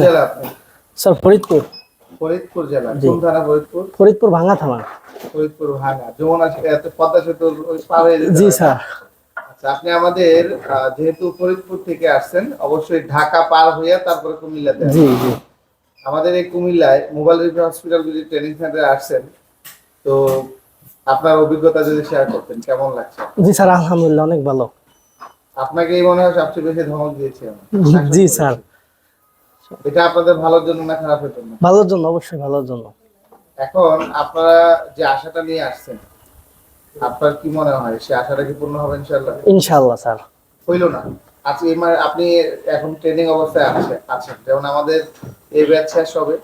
জেলা আপনি? স্যার ফরিদপুর। ফরিদপুর জেলা। কোন থানা ফরিদপুর? ফরিদপুর ভাঙা থানা। ফরিদপুর ভাঙা যমুনা এত পদ্মা সেতু পার হয়ে জি স্যার। আচ্ছা আপনি আমাদের যেহেতু ফরিদপুর থেকে আসছেন অবশ্যই ঢাকা পার হইয়া তারপরে কুমিল্লাতে জি জি। আমাদের এই কুমিল্লায় মোবাইল রিভিউ হসপিটাল যদি ট্রেনিং সেন্টারে আসছেন তো আপনার অভিজ্ঞতা যদি শেয়ার করতেন কেমন লাগছে? জি স্যার আলহামদুলিল্লাহ অনেক ভালো। আপনাকে এই মনে হয় সবচেয়ে বেশি ধমক দিয়েছি। জি স্যার। এটা আপনাদের ভালোর জন্য না খারাপের জন্য? ভালোর জন্য অবশ্যই ভালোর জন্য। এখন আপনারা যে আশাটা নিয়ে আসছেন আপনার কি মনে হয়? সে আশাটা কি পূর্ণ হবে ইনশাল্লাহ ইনশাআল্লাহ স্যার। হইল না। আজকে আপনি এখন ট্রেনিং অবস্থায় আছে আছেন। যেমন আমাদের এই ব্যাচ শেষ হবে।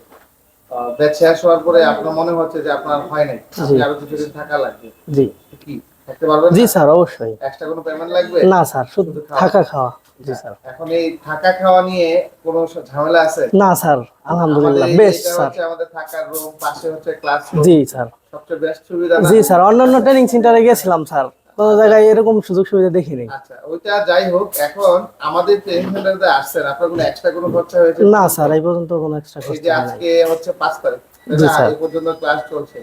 ব্যাচ শেষ হওয়ার পরে আপনার মনে হচ্ছে যে আপনার হয় নাই। আরও কিছুদিন থাকা লাগবে। জি। কি? থাকতে পারবেন জি স্যার অবশ্যই। এক্সট্রা কোনো পেমেন্ট লাগবে? না স্যার শুধু থাকা খাওয়া। জি স্যার। এখন এই থাকা খাওয়া নিয়ে কোনো ঝামেলা আছে? না স্যার আলহামদুলিল্লাহ বেস্ট স্যার। আমাদের থাকার রুম পাশে হচ্ছে ক্লাস জি স্যার। সবচেয়ে বেস্ট সুবিধা জি স্যার অন্যান্য ট্রেনিং সেন্টারে গেছিলাম স্যার। কোনো জায়গায় এরকম সুযোগ সুবিধা দেখিনি। আচ্ছা ওইটা যাই হোক এখন আমাদের ট্রেনিং সেন্টারে আসছেন। আপনার কোনো এক্সট্রা কোনো খরচা হয়েছে? না স্যার এই পর্যন্ত কোনো এক্সট্রা এই যে আজকে হচ্ছে পাঁচ তারিখ। জি, স্যার। এই পর্যন্ত ক্লাস চলছে।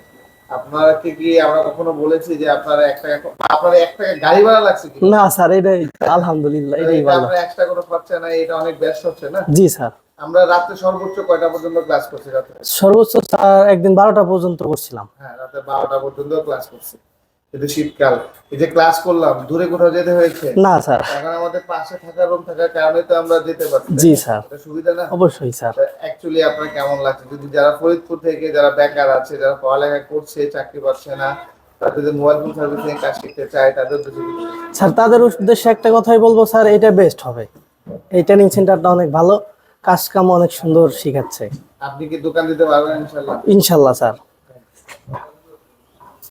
আপনারা কি আমরা কখনো বলেছি যে আপনারা এক টাকা আপনার এক টাকা গাড়ি ভাড়া লাগছে কি? না স্যার এটাই আলহামদুলিল্লাহ এটাই এটা ভালো। আপনার টাকা কোনো খরচা নাই এটা অনেক ব্যস্ত হচ্ছে না? জি স্যার। আমরা রাতে সর্বোচ্চ কয়টা পর্যন্ত ক্লাস করছি রাতে? সর্বোচ্চ স্যার একদিন বারোটা পর্যন্ত করছিলাম। হ্যাঁ রাতে বারোটা পর্যন্ত ক্লাস করছি। কিন্তু শীতকাল এই যে ক্লাস করলাম দূরে কোথাও যেতে হয়েছে? না স্যার। এখন আমাদের পাশে থাকা রুম থাকার কারণে তো আমরা যেতে পারছি জি স্যার। এটা সুবিধা না? অবশ্যই স্যার। অ্যাকচুয়ালি আপনার কেমন লাগছে? যদি যারা ফরিদপুর থেকে যারা বেকার আছে যারা পড়ালেখা করছে চাকরি পাচ্ছে না তারা মোবাইল ফোন সার্ভিসিং কাজ শিখতে চায় তাদের উদ্দেশ্যে কি? বলবেন? স্যার তাদের উদ্দেশ্যে একটা কথাই বলব স্যার এটা বেস্ট হবে। এই ট্রেনিং সেন্টারটা অনেক ভালো কাজ কাম অনেক সুন্দর শিখাচ্ছে। আপনি কি দোকান দিতে পারবেন ইনশাল্লাহ ইনশাল্লাহ স্যার।